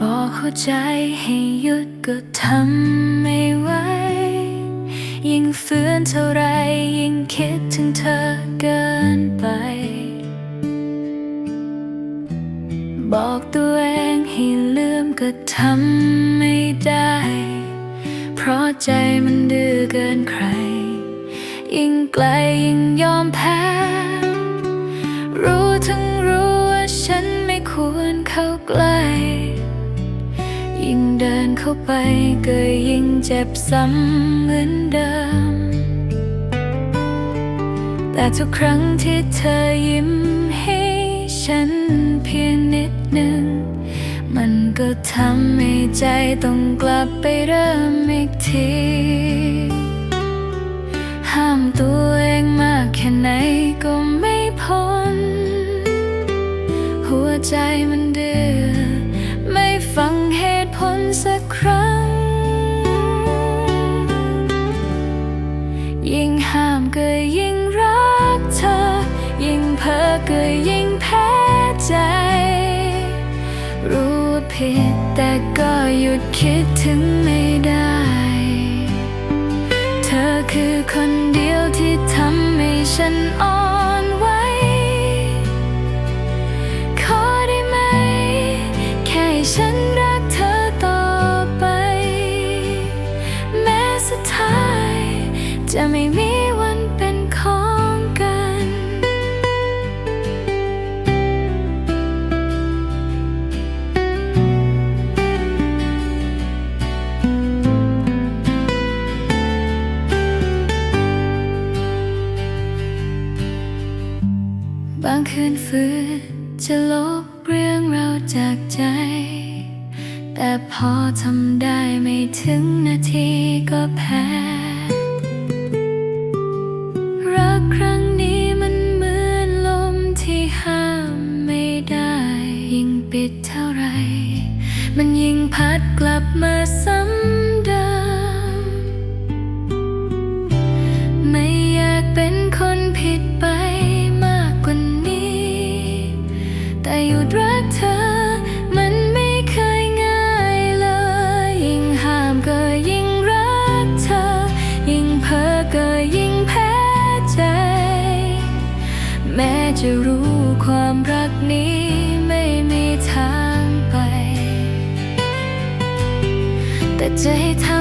บอกหัวใจให้หยุดก็ทำไม่ไหว ยิ่งฝืนเท่าไรยิ่งคิดถึงเธอเกินไป บอกตัวเองให้ลืมก็ทำไม่ได้ เพราะใจมันดื้อเกินใคร ยิ่งไกลยิ่งยอมแพ้ รู้ทั้งรู้ว่าฉันไม่ควรเข้าใกล้ เดินเข้าไปก็ยิ่งเจ็บซ้ำเหมือนเดิม แต่ทุกครั้งที่เธอยิ้มให้ฉันเพียงนิดหนึ่ง มันก็ทำให้ใจต้องกลับไปเริ่มอีกที ห้ามตัว สักครั้ง ยิ่งห้ามก็ยิ่งรักเธอ ยิ่งเพ้อก็ยิ่งแพ้ใจ รู้ว่าผิดแต่ก็หยุดคิดถึงไม่ได้ บางคืนฝืนจะลบเรื่องเราจากใจ แต่พอทำได้ไม่ถึงนาทีก็แพ้ รักครั้งนี้มันเหมือนลมที่ห้ามไม่ได้ ยิ่งปิดเท่าไร มันยิ่งพัดกลับมาซ้ำ จะรู้ความรักนี้ไม่มีทางไป แต่จะให้ทำ